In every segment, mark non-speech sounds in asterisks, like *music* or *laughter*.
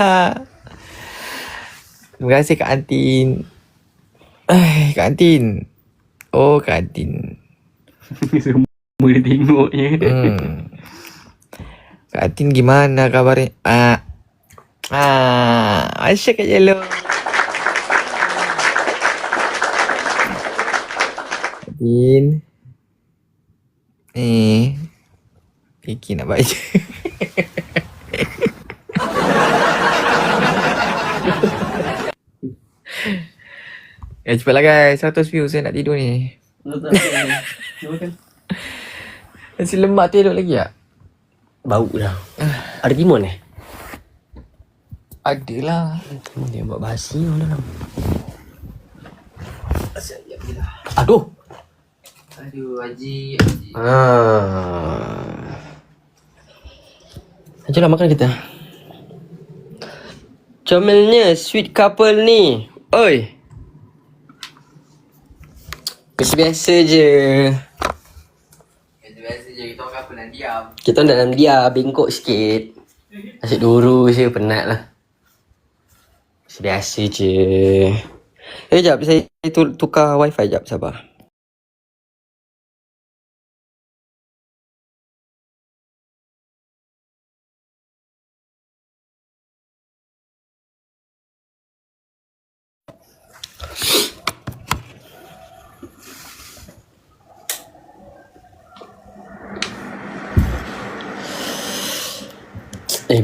Terima kasih Kak Antin. Eh, Kak Antin. Oh, Kak Antin. *laughs* Semua dia tengok je. Hmm. Kak Antin gimana kabarnya? Ah. Ah, Masya Kak Jelo. Antin. Eh. Fikir nak baca. *laughs* Eh, cepatlah guys. 100 views saya nak tidur ni. Nasi lemak tu elok lagi tak? Bau dah. Ada timun eh? Adalah. Timun dia buat basi orang dalam. Aduh. Aduh, Haji. Haji. Ah. Jomlah makan kita. Comelnya sweet couple ni. Oi. Biasa-biasa je. Biasa-biasa je. Kita orang apa nak diam. Kita nak dalam dia bengkok sikit. Asyik duru je penat lah. Biasa je. Eh jap saya tu, tukar wifi jap sabar.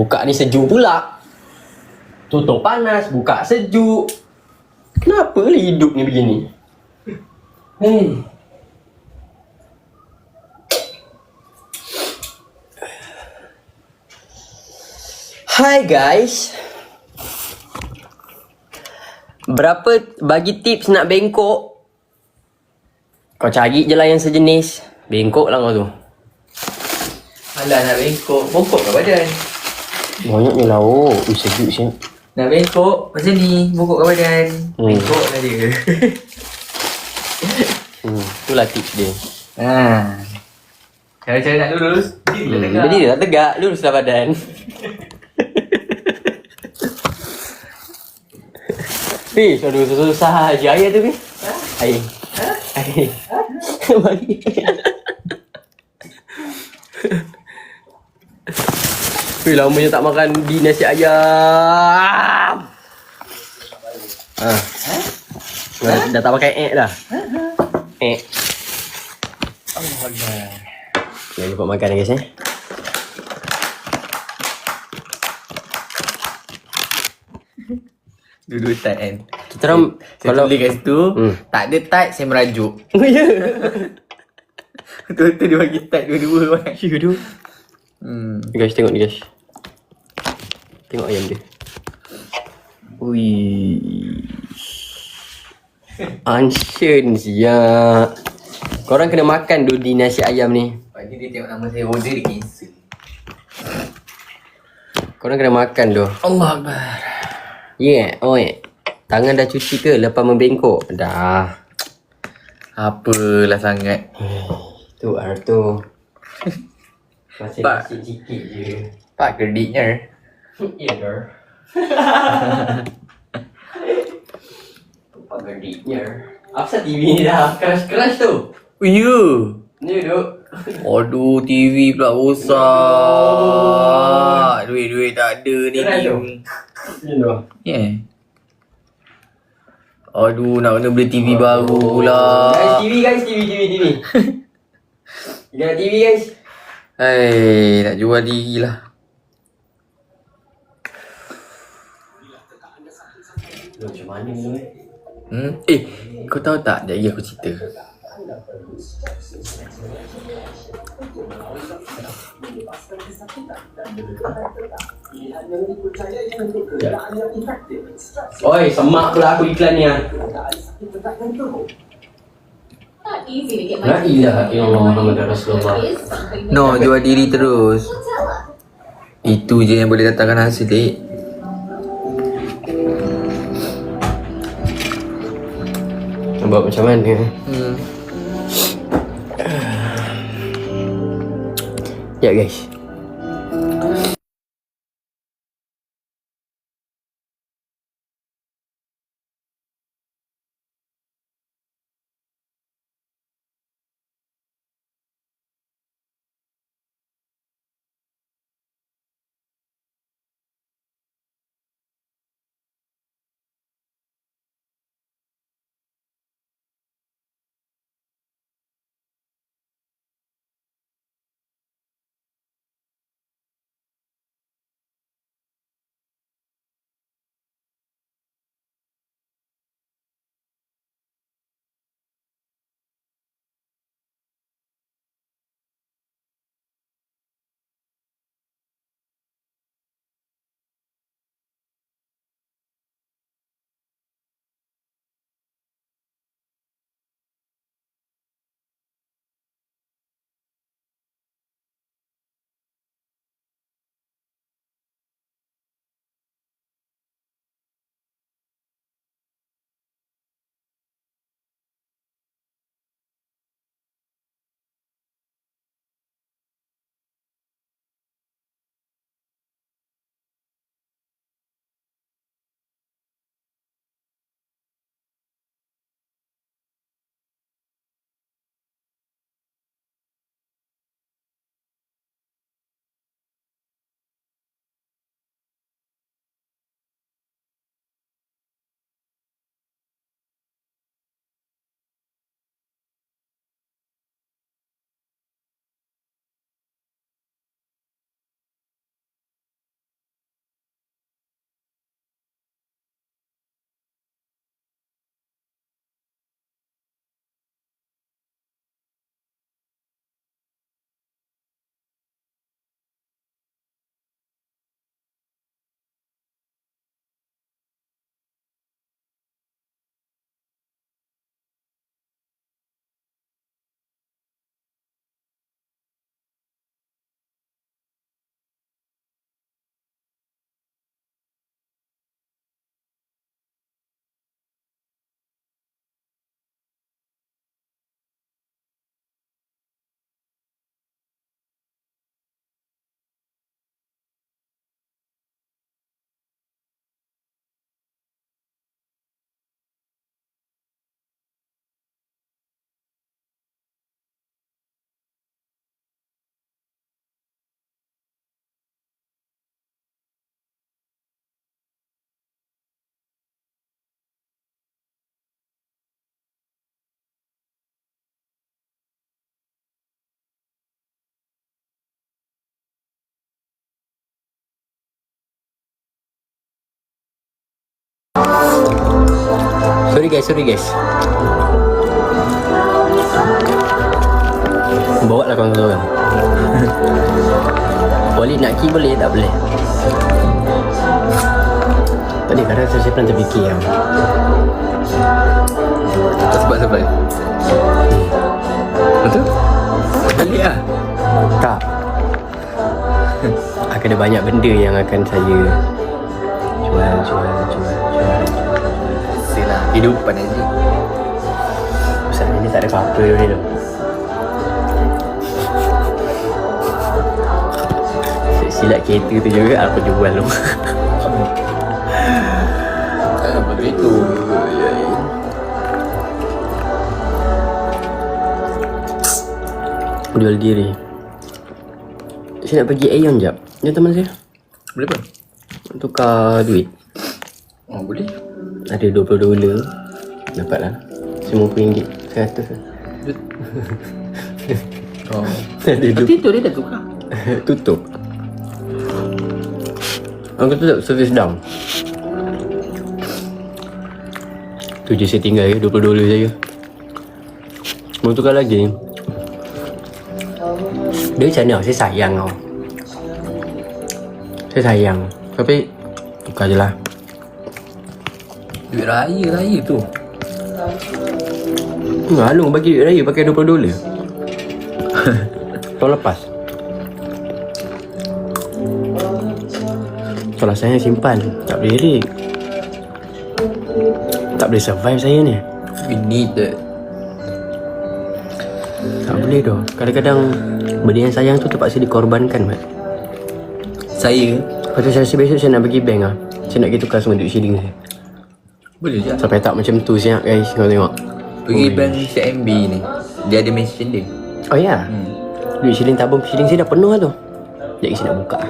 Buka ni sejuk pula. Tutup panas, buka sejuk. Kenapa lah hidup ni begini? Hai guys. Berapa bagi tips nak bengkok? Kau cari je lah yang sejenis. Bengkok lah kau tu. Alah nak bengkok. Bongkok kat badan. Banyaknya lah oh. Ui sejuk siap. Nak bengkok macam ni. Bongkok kat badan. Hmm. Bengkok lah dia. Hmm, itulah tips dia. ha. Cara-cara nak lurus. Diri Hmm, tegak. dia tak tegak, luruslah badan. Fish, aduh susah-susah je air tu, Fish. Air. Air. Bagi. Fish, lamanya tak makan di nasi ayam. Ha. Dah, dah tak pakai egg dah. Egg. Jangan lupa makan guys eh. *laughs* Dua-dua tight kan. Kita orang Saya kalau tulis kat situ. Hmm. Tak ada tight, saya merajuk. Oh ya. *laughs* Betul-betul dia bagi tight dua-dua kan. *laughs* Ya tu. Hmm. Guys tengok ni guys. Tengok ayam dia. Ui. Anshen siap. Korang kena makan dulu di nasi ayam ni. Pagi dia tengok nama saya order dia cancel. Korang kena makan tu. Allah Akbar. Yeah, oi. Tangan dah cuci ke lepas membengkok? Dah. Apalah sangat. Tu Arto. *laughs* Masih Pak. masih sikit je. Pak kreditnya. *laughs* Ya, girl. Tumpah gediknya. Apa TV ni dah keras-keras tu? Oh, ya. Ni duk. Aduh, TV pula rosak. Duit-duit tak ada ni. Ni tu. Yeah. Aduh, nak kena beli TV baru pula. Guys, TV guys, TV, TV, TV. *laughs* Nak TV guys. Hei, nak jual diri lah. Macam mana ni? Hmm? Eh, kau tahu tak? Jadi aku cerita. Oi, semak pula aku iklan ni ah. La ilaha illallah Muhammadur Rasulullah. It is something that No, jual diri terus. Itu je yang boleh datangkan hasil, Dik. Buat macam mana? Hmm. Ya guys. Sorry guys, sorry guys. Bawa lah kawan-kawan. *laughs* boleh nak key boleh tak boleh. Tadi kadang saya pernah terfikir yang Sebab sebab Betul? Balik lah tak *laughs* akan ada banyak benda yang akan saya jual, jual, jual, jual. Silah Hidupan aja Pasal ni tak ada apa-apa dia tu. Silat kereta tu juga aku jual tu. Begitu Ya, ya. jual diri. Saya nak pergi Aeon jap. Dia teman saya. Boleh apa? Tukar duit. Oh boleh Ada 20 dolar. Dapatlah. RM50. 100 lah. Oh Ada Nanti tu dia dah tukar *laughs* tutup. Aku tutup service down. Tu je saya tinggal ya, 20 dolar saya. Mau tukar lagi. Dia macam mana? Saya sayang kau. Saya sayang. Tapi tukar je lah. Duit raya raya tu Ngalung bagi duit raya pakai 20 dolar. Tahun lepas. Kalau saya simpan, tak boleh rik. Tak boleh survive saya ni. We need that Tak boleh doh. Kadang-kadang benda yang sayang tu terpaksa dikorbankan, Mat. Saya Lepas tu saya rasa besok saya nak pergi bank ah. Saya nak pergi tukar semua duit shilling saya. Boleh je Sampai tak macam tu siap guys, kau tengok. Pergi bank CMB ni Dia ada mention dia Oh ya. Yeah. hmm. Duit shilling tabung shilling saya dah penuh lah tu. Jadi saya nak buka.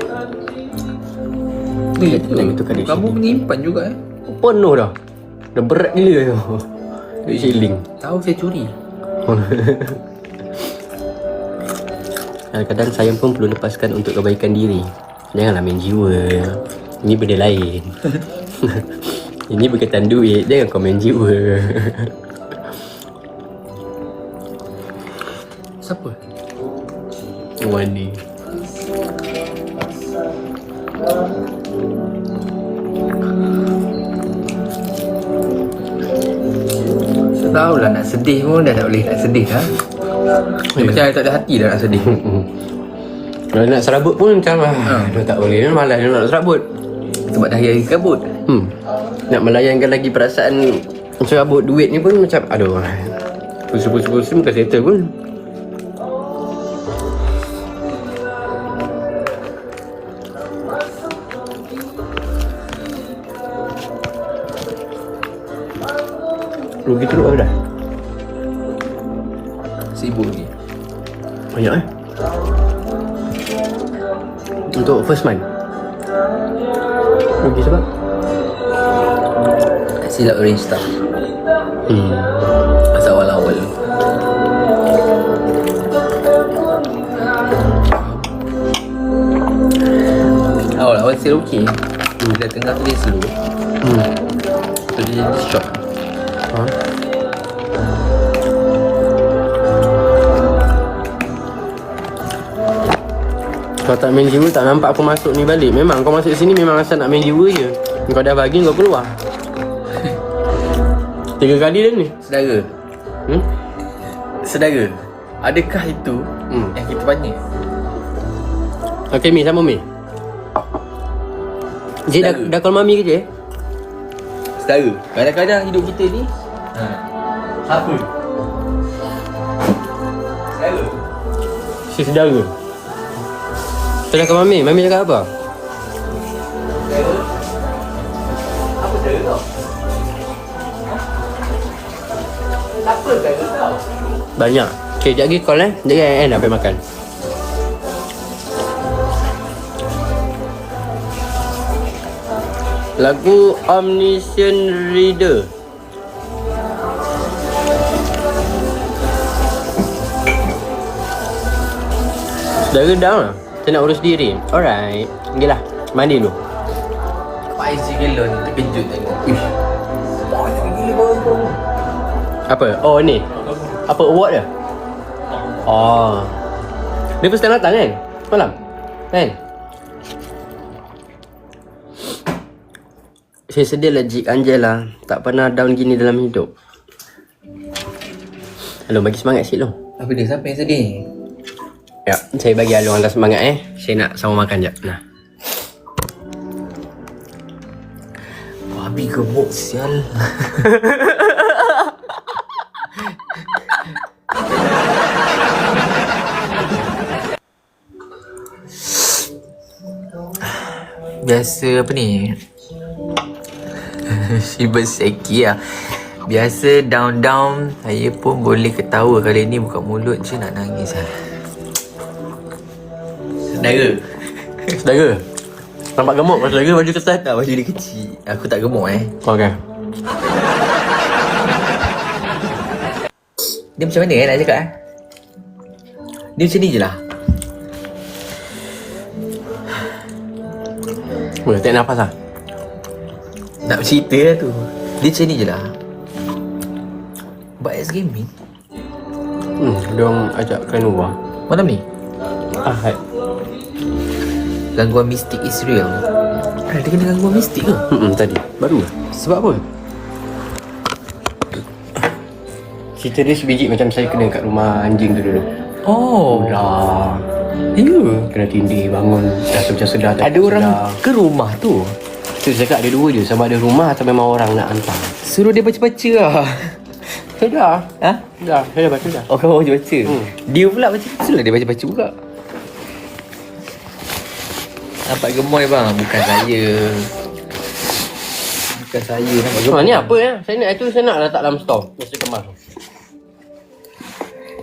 Eh, Kamu menyimpan juga eh Penuh dah. Dah berat gila tu. Duit shilling. Tahu saya curi *laughs* Kadang-kadang sayang pun perlu lepaskan untuk kebaikan diri. Janganlah main jiwa. Ini benda lain. *laughs* Ini berkaitan duit. Jangan main jiwa. Siapa? Wani. Saya tahu lah nak sedih pun dah tak boleh nak sedih dah Dia macam tak ada hati dah nak sedih Kalau nak serabut pun macam ah, Dia tak boleh. Malas dia nak serabut. Sebab dah hari kabut. Nak melayankan lagi perasaan serabut duit ni pun macam aduh. Pusing-pusing bukan settle pun. Rugi teruk dah? Seribu lagi Banyak eh? Untuk first month? Rugi sebab? Silap arrange staff Hmm. Masa awal-awal. Tu Awal-awal still okay. Bila tengah tu dia slow. Hmm. So dia jadi shock Ha? Kau tak main jiwa tak nampak aku masuk ni balik. Memang kau masuk sini memang asal nak main jiwa je. Kau dah bagi kau keluar Tiga kali dah ni Saudara hmm? Saudara Adakah itu Hmm. Yang kita tanya Okay Mi sama Mi Cik dah, dah call mami ke cik? Saudara Kadang-kadang hidup kita ni ha. Apa? Saudara Si Kau dah call mami, mami cakap apa? Apa saudara kau? Banyak. Okay, sekejap lagi call eh. Sekejap lagi nak pergi makan. Lagu Omniscient Reader. Dah lah. Saya nak urus diri. Alright. Pergi lah. Mandi dulu. Pak Isi Gelon terkejut tengok. Ish. Banyak gila kau kau. Apa? Oh ni. Apa award dia? Oh. Dia first time datang kan? Malam. Kan? Saya sedih lah Jik Angela Tak pernah down gini dalam hidup Hello bagi semangat sikit dong Apa dia? Siapa yang sedih? Ya, saya bagi Alung hantar semangat eh Saya nak sama makan jap Nah Babi gemuk sial. *laughs* Biasa apa ni? *laughs* Shiba Seki lah. Biasa down-down Saya pun boleh ketawa Kali ni. Buka mulut je nak nangis lah. Saudara. Saudara. Nampak gemuk pas saudara baju ketat Tak baju dia kecil. Aku tak gemuk eh. Okay Dia macam mana eh nak cakap eh? Dia macam ni je lah Boleh tak nafas lah. Nak cerita lah tu. Dia macam ni je lah. Buat Gaming? Hmm, dia orang ajak kalian luar Malam ni? Ahad Gangguan mistik is real. Ada kena gangguan mistik ke? Hmm, tadi. Baru lah. Sebab apa? Cerita dia sebiji macam saya kena kat rumah anjing tu dulu. Oh. Dah Ya. Kena tindih bangun. Rasa macam sedar tak Ada orang sedar. ke rumah tu? Tu saya cakap ada dua je. Sama ada rumah atau memang orang nak hantar? Suruh dia baca-baca lah. Saya dah. Ha? Dah. Saya dah baca dah. Oh kau baca-baca? Hmm. Dia pula baca-baca lah Dia baca-baca juga. Nampak gemoy bang. Bukan saya. Bukan saya. Nampak gemoy. Ha, ni apa ya? Saya nak itu saya nak letak dalam store. Mesti kemas.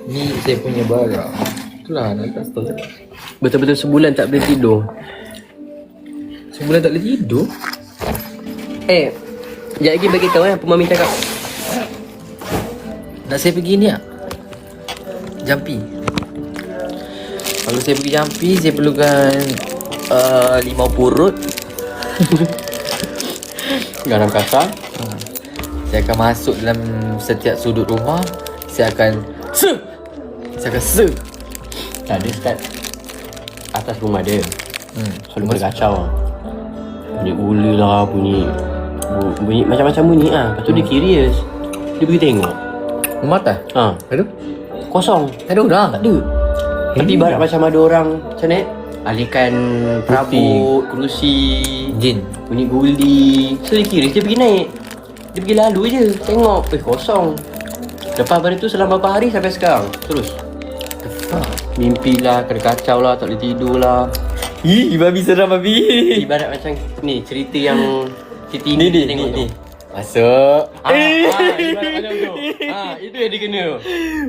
Ni saya punya barang Itulah letak store Betul-betul sebulan tak boleh tidur. Sebulan tak boleh tidur Eh, sekejap lagi bagi tahu eh apa mami cakap. Nak saya pergi ni tak? Jampi Kalau saya pergi jampi Saya perlukan uh, Limau purut *laughs* Garam kasar. Saya akan masuk dalam Setiap sudut rumah Saya akan Se Saya akan se Tak ada dekat atas rumah dia. hmm. Selalu berkacau lah. Bunyi ula lah, bunyi bu- bunyi macam-macam bunyi ah. Lepas tu dia curious. Dia pergi tengok. Rumah atas Ha, Aduh kosong. Tak ada orang Tak ada. Tapi ibarat macam ada orang macam ni alihkan perabot, kerusi, Jin bunyi guli. So dia kira dia pergi naik. Dia pergi lalu je, tengok, eh kosong. Lepas pada tu selama berapa hari sampai sekarang? Terus. The fuck Mimpi lah, kena kacau lah, tak boleh tidur lah. Ih babi seram babi Ibarat macam ni, cerita yang cerita Ni ni tengok ni ni Masuk Ah, ah, ibarat macam tu. *laughs* Ah, itu yang dia kena.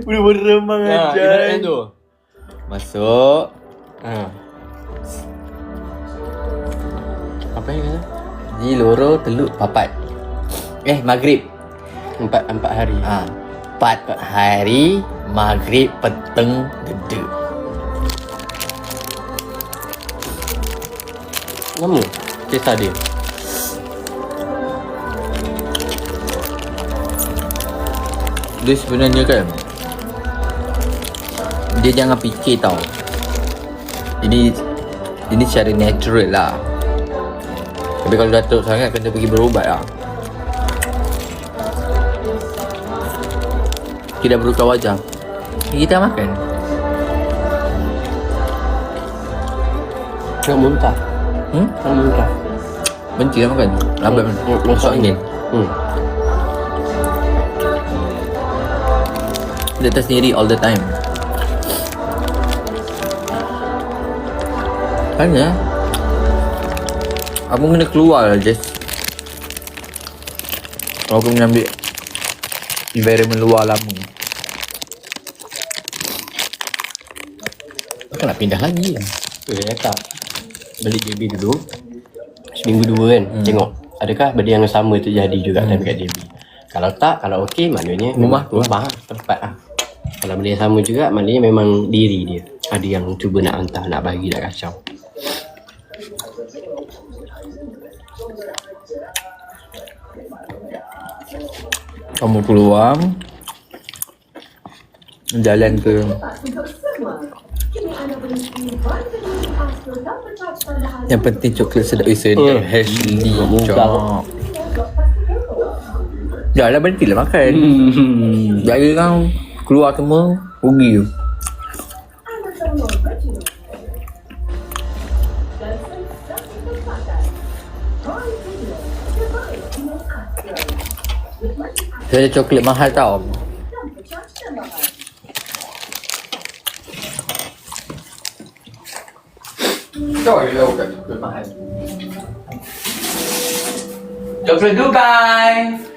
Udah beremang Ah, ibarat macam tu. Masuk Ah. Apa yang kata? Ji loro teluk papat Eh maghrib Empat empat hari. ha. Empat hari Maghrib peteng gede Lama Kisah dia. Dia sebenarnya kan Dia jangan fikir tau. Ini Ini secara natural lah. Tapi kalau datuk sangat Kena pergi berubat lah. Tidak berukar wajah. Kita makan. Nak muntah Hmm? Benci lah makan Lambat Hmm, Masuk angin Hmm. Dia tak sendiri all the time. Kan ya? Aku kena keluar lah just Kalau aku kena ambil Environment luar lama. Aku nak pindah lagi. Eh, tak Balik JB dulu. Seminggu dua kan hmm. Tengok Adakah benda yang sama terjadi juga hmm. time kat JB Kalau tak Kalau okey Maknanya Rumah tu Rumah lah, Tempat lah. Kalau benda yang sama juga Maknanya memang diri dia. Ada yang cuba nak hantar Nak bagi Nak kacau. Kamu keluar. Jalan ke Yang penting coklat sedap Isi ni. Eh, Ashley muka Cok. Dah lah berhenti lah makan. Hmm. Jadi kan Keluar semua Rugi Saya ada coklat mahal tau Coklat coklat mahal Coklat Dubai